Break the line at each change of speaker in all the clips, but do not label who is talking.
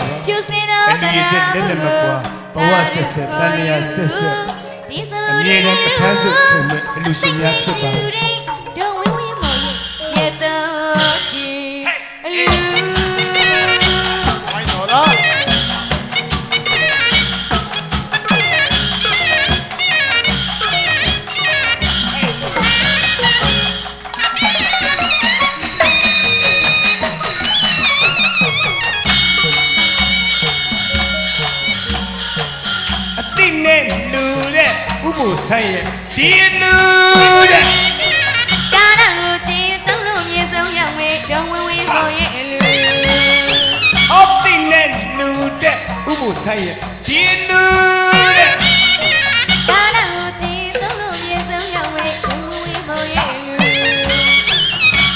ပါပါ
ဖြူစင်တော့
အလူရည်စက်လက်လက်မကွာဘဝဆက်ဆက်တန်လျာဆက်ဆက်
ဒီစ
အမြဲတမ်းပဋ္ဌာန်းစုဆင်မဲ့အလူရှင်များဖြစ်ပါ ဆိုင်ရဲ့ဒီလူတဲ့
ကားတော့ကြည်သုံးလို့မြေဆုံးရောက်မေတော့ဝင်းဝင်းမော်ရဲ့အလူ
အတိနဲ့လူတဲ့ဥပ္ပဆိုင်ရဲ့ဒီလူတဲ့
ကားတော့ကြည်သုံးလို့မြေဆုံးရောက်မေတော့ဝင်းဝင်းမော်ရဲ့အလူ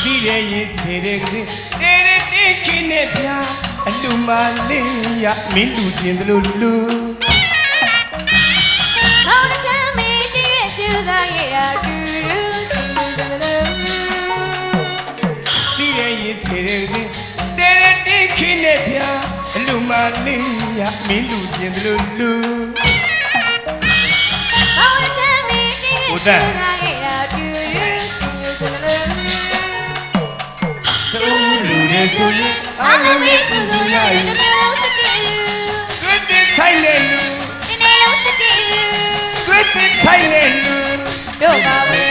စီးရဲရင်စေတဲ့ကလေးတဲတဲ့တိခိနဲ့ပြာအလူမလေးရမင်းလူချင်းတို့လူ
ဟော
အလူမလေးရမင်းလူချင်းတို့လူ
ဟောင်းတဲ့မေးတည့်ရဲ့ကျူစားရတာတူတူစင်လို့စင်လို့
သူလူတွေဆိုရင်
အလုံးလေးကုစုရရင်တစ်မျိုးစတဲ့လူ
သွေးတင်ဆိုင်တဲ့လူ
ဒီနေ့လုံးစတဲ့လူ
သွေးတင်ဆိုင်တဲ့လူ
တို့ပါ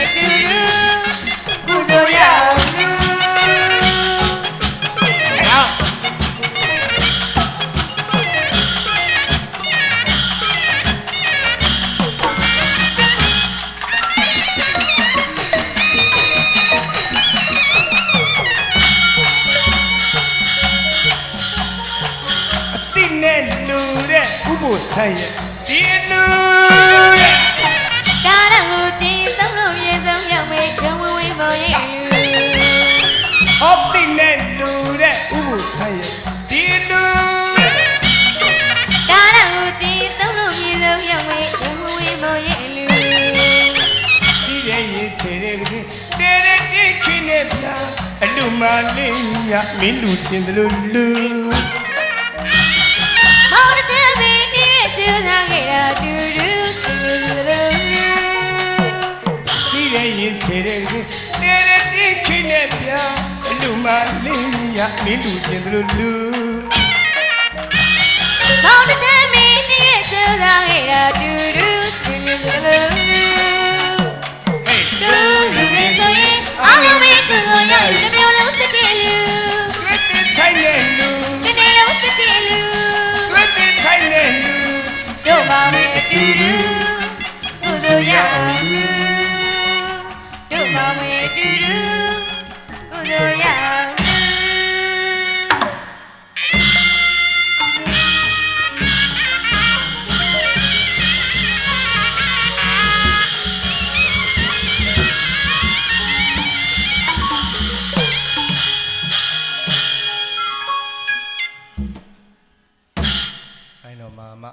ဆိုင်ရဲ့ဒီလူတဲ့
ကားတော့ကြည်သုံးလို့မြေဆုံးရောက်မေဒုံဝဝင်းပေါ်ရဲ့လူ
အတိနဲ့လူတဲ့ဥပ္ပဆိုင်ရဲ့ဒီလူတဲ့
ကားတော့ကြည်သုံးလို့မြေဆုံးရောက်မေဒုံဝဝင်းပေါ်ရဲ့လူ
စီးရဲရင်စေတဲ့ကလေးတဲတဲ့တိခိနဲ့ပြာအလူမလေးရမင်းလူချင်းတို့လူ
မလေး
ရမင်းလူချင်းတို့လူ
မောင်တဲ့မင်းတည့်ရဲ့ကျူစားရတာတူတူစင်လို့လို့ င်တော်မာမ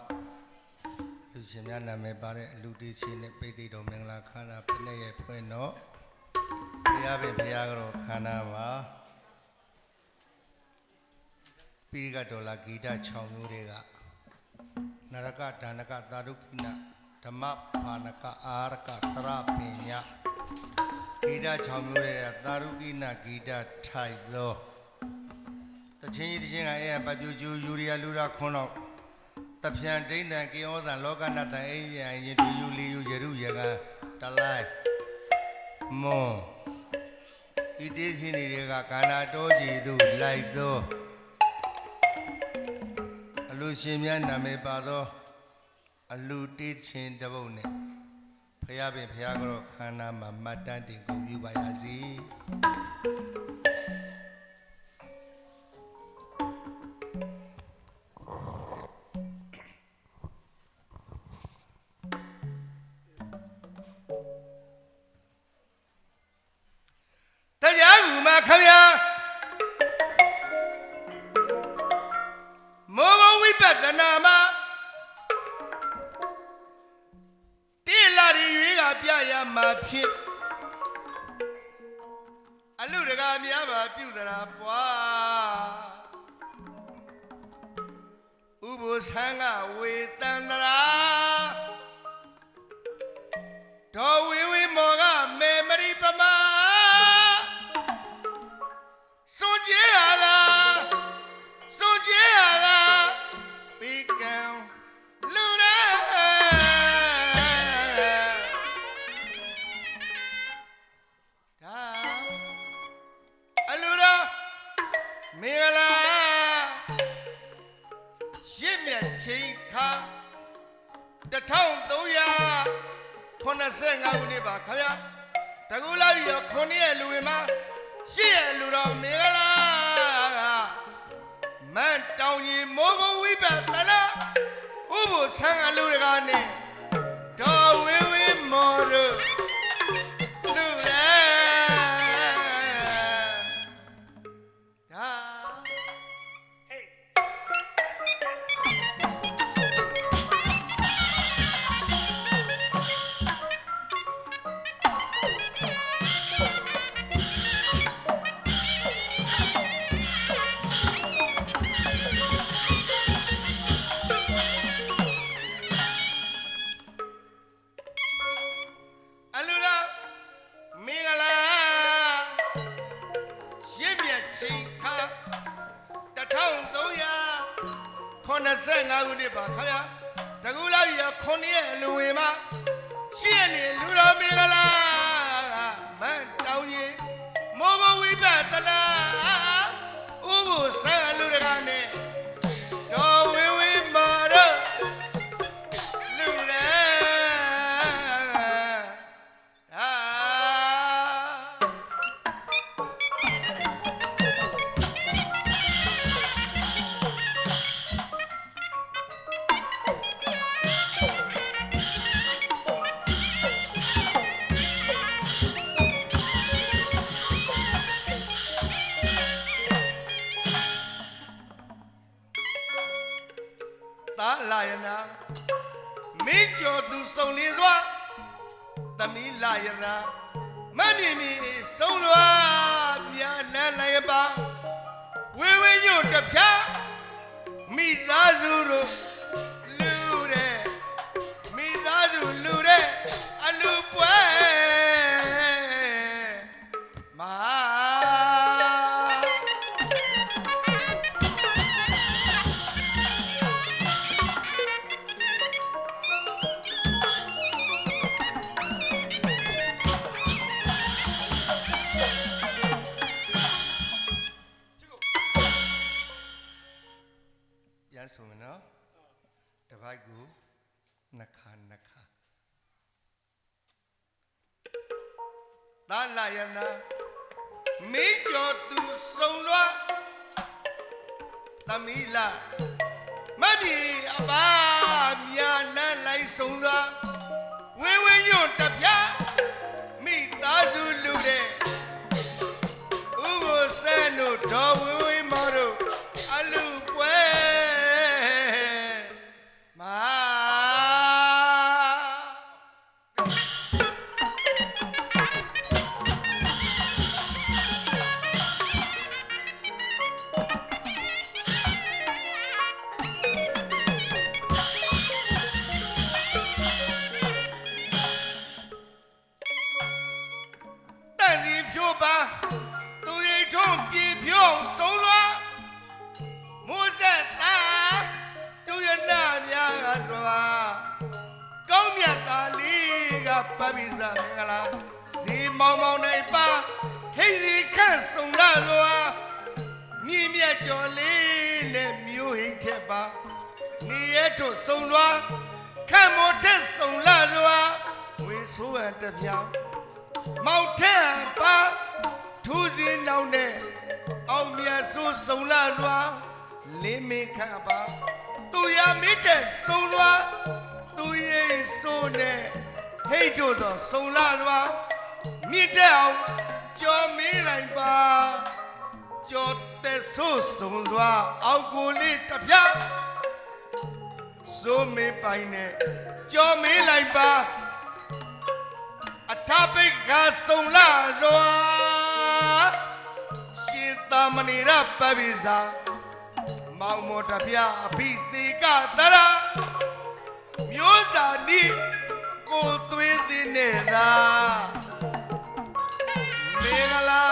လူရှင်
များနာမည်ပါတဲ့အလူတေးချင်းနဲ့ပိတ်သိတော်မင်္ဂလာခန္ဓာဖိနေရဲ့ဖွင့်တော့ဘုရားပင်ဘုရားကတော့ခန္ဓာပါပိရိကဒေါ်လာဂီတ6မျိုးတွေကနရကဒါနကသာဓုခိနဓမ္မဘာနကအာရကတရပညာဂီတ6မျိုးတွေကသာဓုခိနဂီတထိုက်သောတချင်းကြီးတချင်းကအဲ့ပပြူကျူယူရီယာလူရာခွန်းတော့ တဖြန်ဒိမ့်တန်ကေဩသံလောကနတန်အိယံရင်တူယူလီယူယရုယကံတလိုက်မွန်ဤတေးစင်းတွေကကာနာတော်ကြည်သူလိုက်သောအလူရှင်များနာမည်ပါသောအလူတေးချင်းတစ်ပုတ်နဲ့ဖះပင်ဖះကတော့ခန္ဓာမှာမတ်တန်းတင်ကုန်ပြုပါရစေ စုံလွားဝင်းဝင်းညွန့်တစ်ပြားမိသားစုလူတဲ့ဥပ္ပစံတို့ဒေါ်ဝင်း ကောင်းမြတ်သားလေးကပပိစမင်္ဂလာဇီမောင်မောင်နိုင်ပါဟိစီခန့်ဆုံးလာစွာမြင့်မြတ်ကျော်လေးနဲ့မြို့ဟိတ်ထက်ပါနေရတို့ဆုံးလွားခန့်မောထက်ဆုံးလာစွာဝေဆိုးဟန်တစ်ပြောင်းမောင်ထက်ပါထူးစင်းနောက်နဲ့အောင်မြတ်ဆိုးစုံလာစွာလင်းမင်းခန့်ပါသူရမိတဲ့စုံလွာ သူရိပ်ဆိုးနဲ့ဟိတ်တို့သောစုံလာစွာမြင့်တဲ့အောင်ကြော်မင်းလိုက်ပါကြော်တဲ့ဆိုးစုံစွာအောက်ကိုလေးတစ်ပြားစိုးမင်းပိုင်နဲ့ကြော်မင်းလိုက်ပါအထပိတ်ကဆုံလာစွာသာမဏေရပပိစာမောင်မောတပြအဘိသေကတရာမျိုး စာနိကိုသွေးသည်နဲ့သာမင်္ဂလာ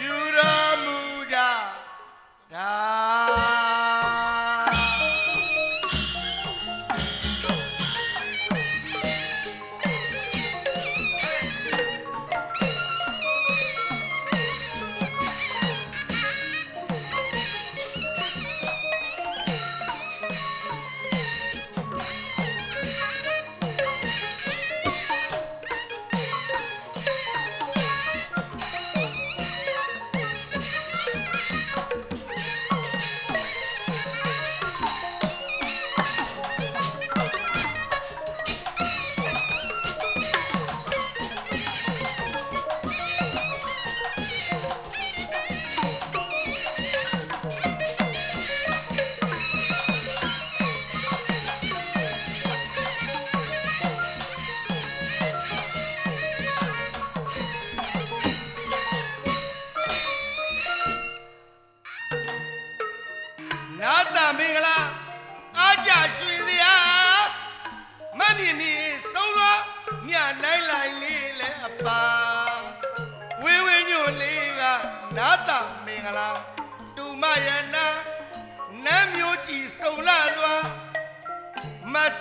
ယူရမူကြဒါ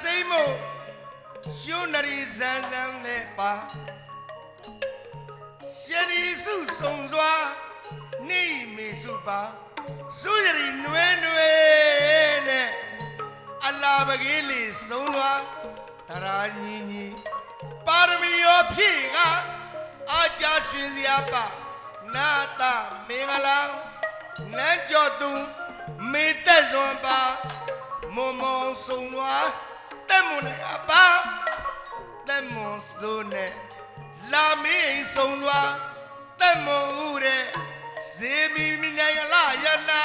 စိမ့်မို့ရှုံးနရီဇန်ဇန်လဲပါရှရီစုစုံစွာနေမေစုပါစုရည်နွဲနွဲနဲ့အလာပကလေးလေးဆုံးသွားတရာညီညီပါရမီရောဖြည့်ကအာကြရွှင်စရာပါနာတာမင်္ဂလာလမ်းကျော်သူမေသက်စွန်ပါမုံမုံဆုံးသွား တက်မွန်နဲ့အပါတက်မွန်စိုးနဲ့လာမင်းဆုံးသွားတက်မွန်ဦးတဲ့ဇေမီမီနိုင်လာယနာ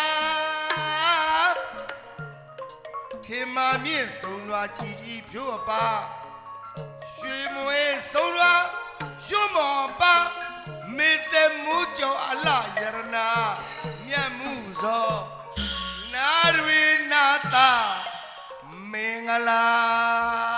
ခေမာမြင့်ဆုံးသွားကြည်ကြီးဖြိုးအပါရွှေမွေးဆုံးသွားရွှွမော်ပါမေတ္တမှုကြောင့်အလယရနာမြတ်မှုသောနာရဝိနာတာ မ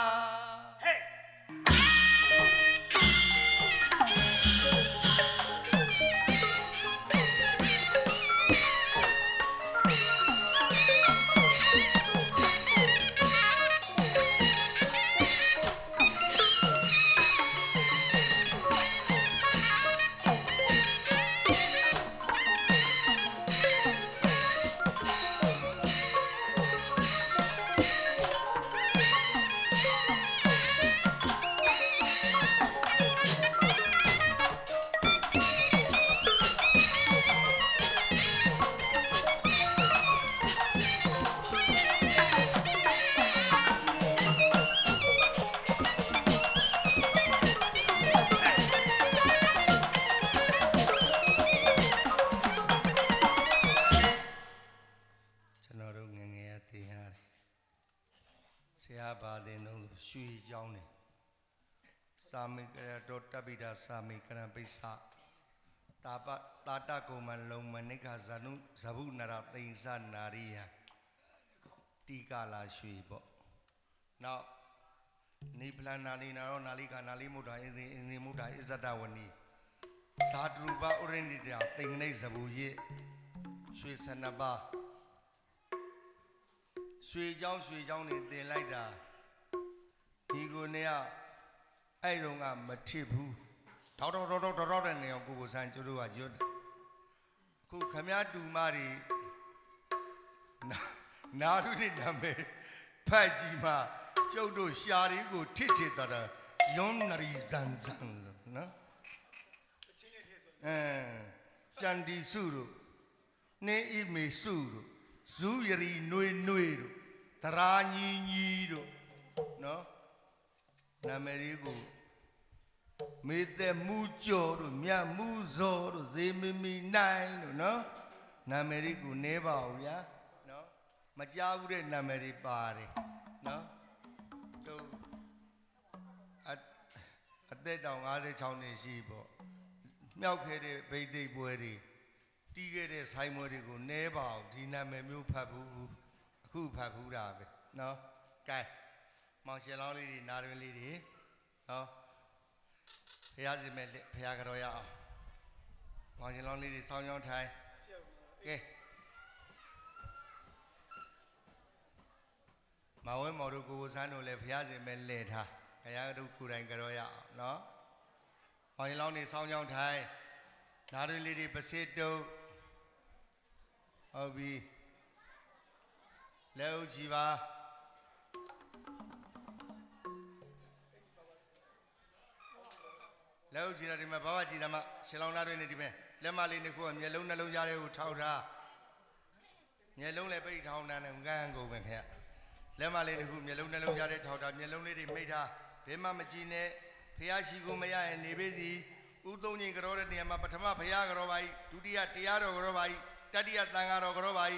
ရံပိဿတာပတာတကုံမလုံမနိခဇနုဇဗုနရသိဉ္စနာရိယတိကလာရွှေပေါ့နောက်နိဗ္ဗာန်နာလီနာရောနာလိကနာလိမုဒ္ဒာအင်းအင်းမုဒ္ဒာအစ္ဆဒဝနီဇာတရူပဥရိန္ဒိတတိန်နေဇဘူယေရွှေဆနပါ ရွှေเจ้าရွှေเจ้าနေတင်လိုက်တာဒီကိုနေကအဲ့တုန်းကမထစ်ဘူး တောက်တောက်တောက်တောက်တောက်တဲ့နေအောင်ကိုကိုဆန်းကျတို့ကရွတ်တယ်အခုခမည်းတူမတွေနာနာရုနေနာမဲဖတ်ကြည့်မှကျုပ်တို့ရှာရီကိုထစ်ထစ်တာတာယွန်နရီဇန်ဇန်လို့နော်အဲကျန်ဒီစုတို့နေဣမေစုတို့ဇူယရီနွေနွေတို့တရာညီညီတို့နော်နာမည်လေးကို မေတ္တမှုကျော်တို့မြတ်မှုဇော်တို့ဇေမီမီနိုင်တို့နော်နာမည်လေးကိုနဲပါဦးဗျာနော်မကြားဘူးတဲ့နာမည်တွေပါတယ်နော်တို့အအသက်တောင်56နှစ်ရှိပေါ့မြောက်ခဲ့တဲ့ဗိသိက်ပွဲတွေတီးခဲ့တဲ့ဆိုင်မွေတွေကိုနဲပါအောင်ဒီနာမည်မျိုးဖတ်ဘူးအခုဖတ်ဘူးတာပဲနော်ကဲမောင်ရှင်လောင်းလေးတွေနာရင်းလေးတွေနော် ဖះစီမဲ့ဖះကြောရအောင်မောင်ရှင်လောင်းလေးတွေစောင်းကြောင်းထိုင်ကဲမဝဲမော်တို့ကိုကိုစန်းတို့လည်းဖះစီမဲ့လဲထားဖះတို့ကိုယ်တိုင်ကြောရအောင်နော်မောင်ရှင်လောင်းတွေစောင်းကြောင်းထိုင်နာရင်းလေးတွေပစစ်တုပ်ဟုတ်ပြီလက်ဥချီပါ လက်ဥချီတာဒီမှာဘာဝကြည်တာမှရှင်လောင်းသားတွေနေဒီမဲ့လက်မလေးနှစ်ခုကမျက်လုံးနှလုံးကြားထဲကိုထောက်ထားမျက်လုံးလည်းပိတ်ထောင်းတာနဲ့ငန်းကုန်ပဲခင်ဗျလက်မလေးတစ်ခုမျက်လုံးနှလုံးကြားထဲထောက်ထားမျက်လုံးလေးတွေမိတ်ထားဘယ်မှမကြည့်နဲ့ဖះရှိကိုမရရင်နေပေးစီဥသုံးချင်းကြောတဲ့နေရာမှာပထမဖះကြောပါဤဒုတိယတရားတော်ကြောပါဤတတိယတန်ဃာတော်ကြောပါဤ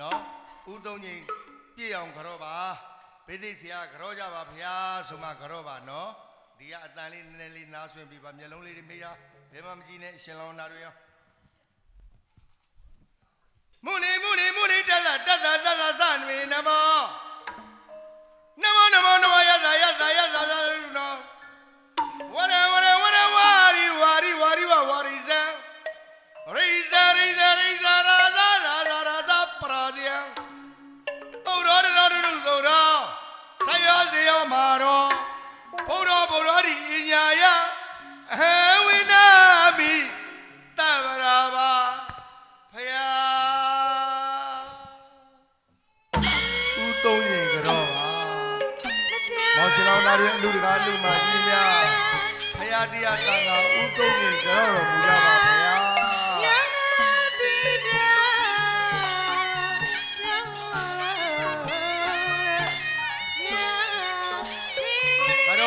နော်ဥသုံးချင်းပြည့်အောင်ကြောပါဘေသိဆရာကြောကြပါဖះဆိုမှကြောပါနော် ဒီကအတန်လေးနည်းနည်းလေးနားဆွင့်ပြီးပါမျက်လုံးလေးတွေမိတ်ထားဘယ်မှမကြည့်နဲ့အရှင်လောင်းသားတွေရောမုန်မုန်မုန်တသတ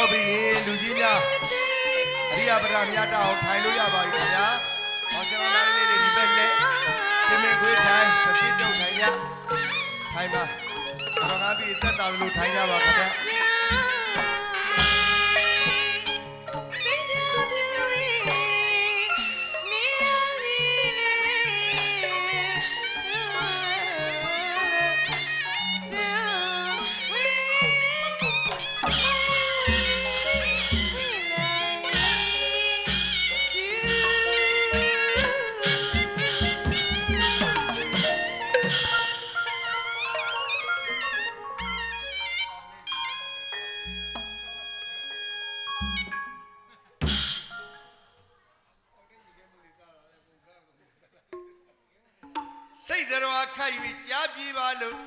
တော့ပြီးရင်လူကြီးများအရိယပဒမြတ်တအောင်ထိုင်လို့ရပါပြီခင်ဗျာမောင်ချလောင်းသားလေးတွေဒီဘက်လက်ပြင်မခွေးထိုင်ပစီတုံထိုင်ရထိုင်ပါတော်ကားပြီးတက်တာလို့ထိုင်ကြပါခင်ဗျာ ခတ်၍ကြားပြေပါလို့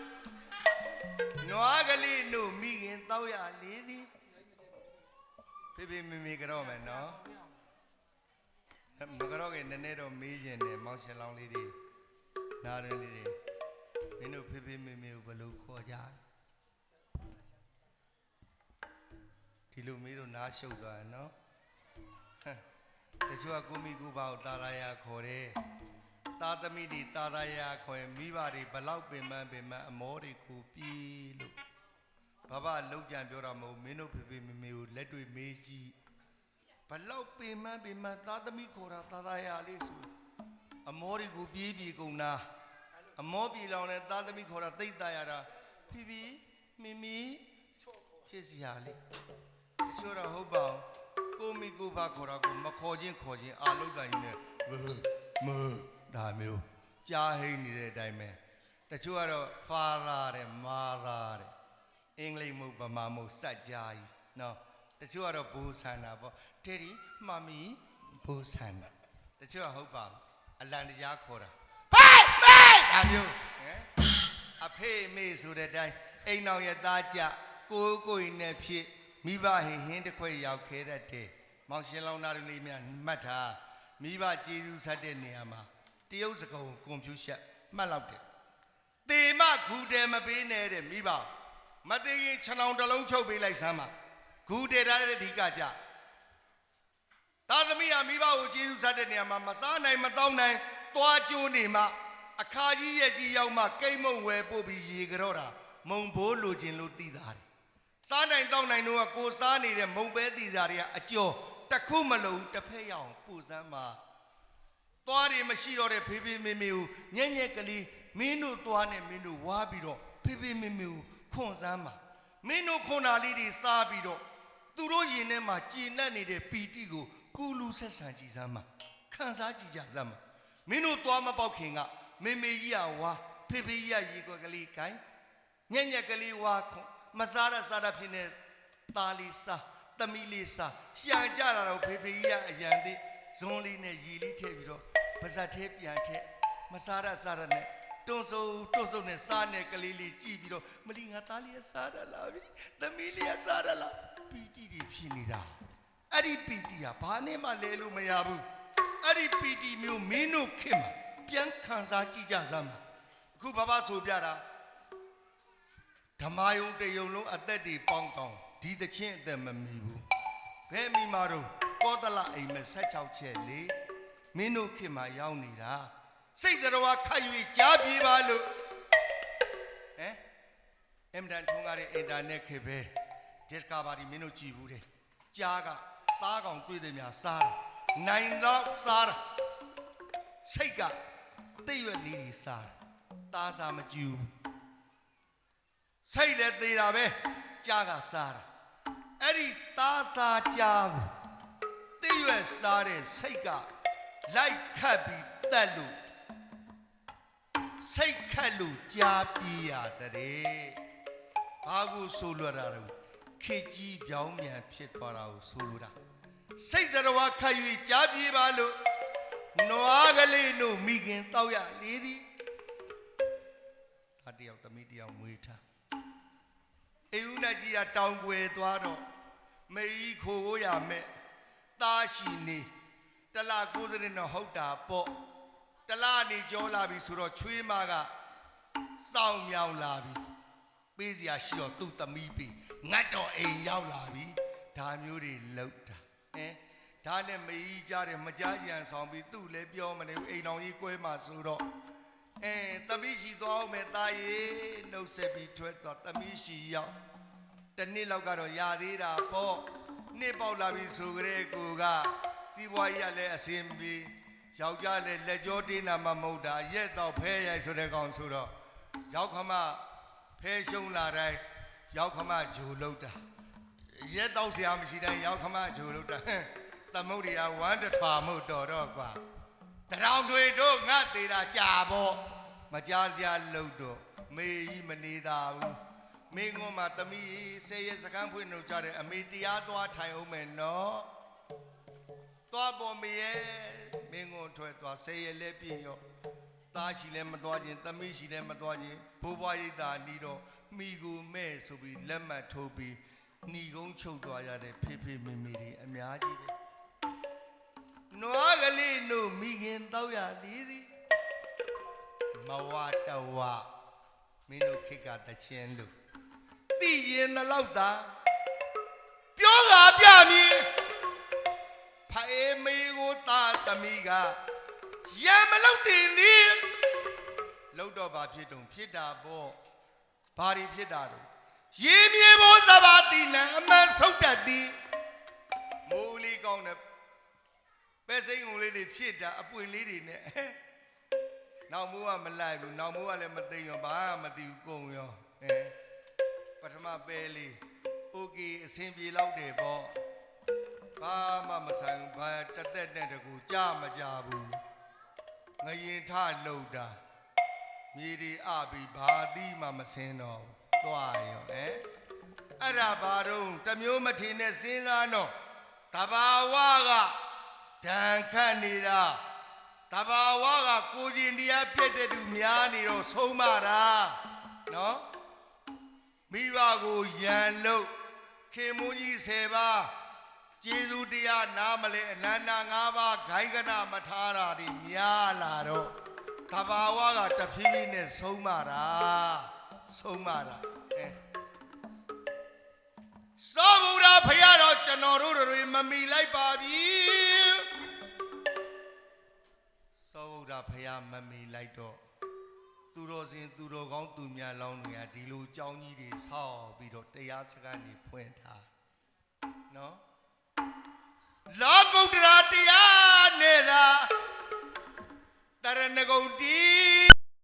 နွားကလေးတို့မိခင်တောက်ရလေးသည်ဖေဖေမေမေကြောမယ်နော်မကြောခင်နည်းနည်းတော့မေးခြင်းတယ်မောင်ရှင်လောင်းလေးတွေနားရင်းလေးတွေမင်းတို့ဖေဖေမေမေကိုဘယ်လိုခေါ်ကြလဲဒီလိုမေးတော့နားရှုပ်သွားတယ်နော်ဟမ်တချို့ကကိုမိကိုပါကိုတာရာယာခေါ်တယ် သားသမီးတွေတာရယာခွင်မိဘတွေဘလောက်ပင်ပန်းပင်ပန်းအမောတွေကိုပြေးလို့ဘဘလောက်ကြံပြောတာမဟုတ်မင်းတို့ဖေဖေမေမေကိုလက်တွေမေးကြည့်ဘလောက်ပင်ပန်းပင်ပန်းသားသမီးခေါ်တာတာရယာလေးဆိုအမောတွေကိုပြေးပြေးကုန်တာအမောပြေလောင်တဲ့သားသမီးခေါ်တာသိတ်တာရတာဖေဖေမေမေဖြစ်စရာလေးတချို့တော့ဟုတ်ပါဘူးကိုမိကိုဘခေါ်တာကိုမခေါ်ချင်းခေါ်ချင်းအာလုတ်တိုင်ကြီးနဲ့မမ ဒါမျိုးကြားဟိနေတဲ့အတိုင်းပဲတချို့ကတော့ father တဲ့ mother တဲ့အင်္ဂလိပ်မဟုတ်ဗမာမဟုတ်စัจ जा ကြီးနော်တချို့ကတော့ဘူဆန္ဒပေါ့ daddy mommy ဘူဆန္ဒတချို့ကဟုတ်ပါဘူးအလံတရားခေါ်တာဟိုက်ဟိုက်ဒါမျိုးဟမ်အဖေမေဆိုတဲ့အတိုင်းအိမ်တော်ရဲ့သားကြကိုယ်ကိုယ်နဲ့ဖြစ်မိဘဟင်ဟင်းတစ်ခွက်ရောက်ခဲတတ်တယ်မောင်ရှင်လောင်းသားတွေများမှတ်ထားမိဘကျေးဇူးဆက်တဲ့နေရာမှာ တရုတ်စကားကိုကွန်ပျူရှက်မှတ်လောက်တယ်တေမဂူတယ်မပေးနဲ့တဲ့မိဘမသေးရင်ခြံအောင်တစ်လုံးချုပ်ပေးလိုက်စမ်းပါဂူတယ်ထားတဲ့ဒီကကြသာသမီးဟာမိဘကိုကျေးဇူးဆက်တဲ့နေရာမှာမစားနိုင်မတောင်းနိုင်သွားကျိုးနေမှအခါကြီးရဲ့ကြီးရောက်မှကိတ်မုံဝယ်ပို့ပြီးရေကြောတာမုံဘိုးလိုချင်လို့တည်တာတယ်စားနိုင်တောင်းနိုင်တော့ကိုစားနေတဲ့မုံပဲတည်စားတွေကအကျော်တစ်ခုမလုံးတစ်ဖက်ရအောင်ပူစမ်းမှာ သွားတွေမရှိတော့တဲ့ဖေဖေမေမေကိုညက်ညက်ကလေးမင်းတို့သွားနဲ့မင်းတို့ဝါပြီးတော့ဖေဖေမေမေကိုခွန်စမ်းပါမင်းတို့ခွန်တာလေးတွေစားပြီးတော့သူတို့ရင်ထဲမှာကြည်နပ်နေတဲ့ပီတိကိုကူလူဆက်ဆံကြည်စမ်းပါခံစားကြည့်ကြစမ်းပါမင်းတို့သွားမပေါက်ခင်ကမေမေကြီးကဝါဖေဖေကြီးကရေခွက်ကလေးကိုင်းညက်ညက်ကလေးဝါခွန်မစားရစားရဖြစ်နေသားလေးစားသမီးလေးစားရှာကြတာတော့ဖေဖေကြီးကအရန်သေးဇွန်လေးနဲ့ရီလေးထည့်ပြီးတော့ ပါဇက်သေးပြန်ထည့်မစားရစားရနဲ့တွန်းစုံတွန်းစုံနဲ့စားနဲ့ကလေးလေးကြည့်ပြီးတော့မလီငါသားလေးကစားရလားပြီသမီးလေးကစားရလားပီတီတွေဖြစ်နေတာအဲ့ဒီပီတီကဘာနဲ့မှလဲလို့မရဘူးအဲ့ဒီပီတီမျိုးမင်းတို့ခင်မှာပြန်ခံစားကြည့်ကြစမ်းပါအခုဘာဘာဆိုပြတာဓမ္မယုံတယုံလုံးအသက်တွေပေါင်းကောင်းဒီသချင်းအသက်မမီဘူးဘယ်မိမာတော့ကောသလအိမ်မဲ့16ချက်လေ မင်းတို့ခင်မှာရောက်နေတာစိတ်တော်ဝါခတ်၍ကြားပြေပါလို့ဟမ်အင်တန်ထုံးကားတဲ့အင်တာနက်ခေပဲ Discovery မင်းတို့ကြည်ဘူးတဲ့ကြားကသားကောင်တွေ့တယ်များစားတာနိုင်တော့စားတာစိတ်ကသိပ်ရွက်လေးကြီးစားတာသားစားမကြည့်ဘူးစိတ်လည်းသေးတာပဲကြားကစားတာအဲ့ဒီသားစားကြားကိုသိရွယ်စားတဲ့စိတ်က လိုက်ခတ်ပြီးတက်လို့စိတ်ခတ်လို့ကြားပြေးရတဲ့ဘာကိုဆိုလိုတာလဲခေကြီးပြောင်းပြန်ဖြစ်သွားတာကိုဆိုလိုတာစိတ်တော်ခတ်၍ကြားပြေးပါလို့နွားကလေးတို့မိခင်တောက်ရလေးသည်အတယောက်သမီးတယောက်မွေးထားအေဦးနဲ့ကြီးကတောင်ကွယ်သွားတော့မေကြီးခိုးရမဲ့သားရှိနေ တလကိုးစရင်တော့ဟုတ်တာပေါ့တလနေကြောလာပြီဆိုတော့ချွေးမကစောင်းမြောင်းလာပြီပေးစရာရှိတော့သူ့သမီးပြီငတ်တော့အိမ်ရောက်လာပြီဒါမျိုးတွေလောက်တာဟင်ဒါနဲ့မေကြီးကြားတယ်မကြားကြံဆောင်ပြီးသူ့လည်းပြောမနေဘူးအိမ်တော်ကြီးကွဲမှဆိုတော့အဲသမီးရှိသွားအောင်မယ်တာရေနှုတ်ဆက်ပြီးထွက်သွားသမီးရှိရောက်တစ်နှစ်လောက်ကတော့ຢာသေးတာပေါ့နှစ်ပေါက်လာပြီဆိုကြတဲ့ကိုက စီးပွားရေးကလည်းအစင်ပြေယောက်ျားလည်းလက်ကြောတင်းတာမှမဟုတ်တာရက်တော့ဖဲရိုက်ဆိုတဲ့ကောင်ဆိုတော့ရောက်ခမဖဲရှုံးလာတိုင်းရောက်ခမဂျိုလုတ်တာရက်တော့ဆရာမရှိတိုင်းရောက်ခမဂျိုလုတ်တာဟမ်သမုတ်တွေကဝမ်းတထွာမို့တော်တော့ကွာတရောင်ဆွေတို့ငါသေးတာကြာပေါ့မကြားကြလို့တော့မေကြီးမနေတာဘူးမင်းကမှသမီးဆေးရစကန်းဖွင့်လို့ကြတယ်အမေတရားသွားထိုင်အောင်မယ်နော် သွားပေါ်မရဲ့မင်းကထွက်သွားဆေးရလည်းပြည့်ရောသားရှိလည်းမသွားခြင်းသမီးရှိလည်းမသွားခြင်းဘိုးဘွားရိတ်တာနီးတော့မိကိုမဲ့ဆိုပြီးလက်မှတ်ထိုးပြီးหนีကုန်းချုပ်သွားရတဲ့ဖေဖေမေမေတွေအများကြီးပဲနွားကလေးတို့မိခင်တော့ရလေးသည်မဝတဝမင်းတို့ခိကတချင်းလို့သိရင်နှလောက်သာပြောတာပြမည် ဖေမေကိုတာသမီးကရံမလောက်တင်သည်လောက်တော့ဘာဖြစ်တုံဖြစ်တာပေါ့ဘာတွေဖြစ်တာတော့ရေမြေဘောစဘာတိနံအမှန်ဆုတ်တတ်သည်မိုးလေးကောင်းတဲ့ ပဲစိမ့်ုံလေးတွေဖြစ်တာအပွင့်လေးတွေနဲ့နောက်မိုးကမလိုက်ဘူးနောက်မိုးကလည်းမသိရောဘာမှမသိဘူးကုန်ရောအဲပထမပဲလေးโอเคအဆင်ပြေလောက်တယ်ပေါ့ ဘာမှမဆိုင်ဘူးဘာတသက်နဲ့တကူကြမကြဘူးငရင်ထလှုပ်တာမြေဒီအပြီးဘာသီးမှမစင်းတော့ဘူးသွားရောအဲအဲ့ဒါဘာတော့တမျိုးမထင်နဲ့စဉ်းစားတော့တဘာဝကဒဏ်ခတ်နေတာတဘာဝကကိုကျင်တရားပြည့်တဲ့သူများနေတော့ဆုံးမတာနော်မိဘကိုယံလို့ခင်မွန်းကြီး၁၀ပါး ကျေးဇူးတရားနားမလဲအနန္တ၅ပါးဂိုင်းကနမထားတာဒီများလာတော့တဘာဝကတဖြည်းဖြည်းနဲ့ဆုံးမတာဆုံးမတာအဲသောဘုရားဖရာတော်ကျွန်တော်တို့တွေမမီလိုက်ပါပြီသောဘုရားဖရာမမီလိုက်တော့သူတော်စင်သူတော်ကောင်းသူများလောင်းတွေကဒီလိုကြောင်းကြီးတွေဆောက်ပြီးတော့တရားစကားတွေဖွင့်ထားနော် လောကုတ္တရာတရားနဲ့သာတရဏဂုံတီ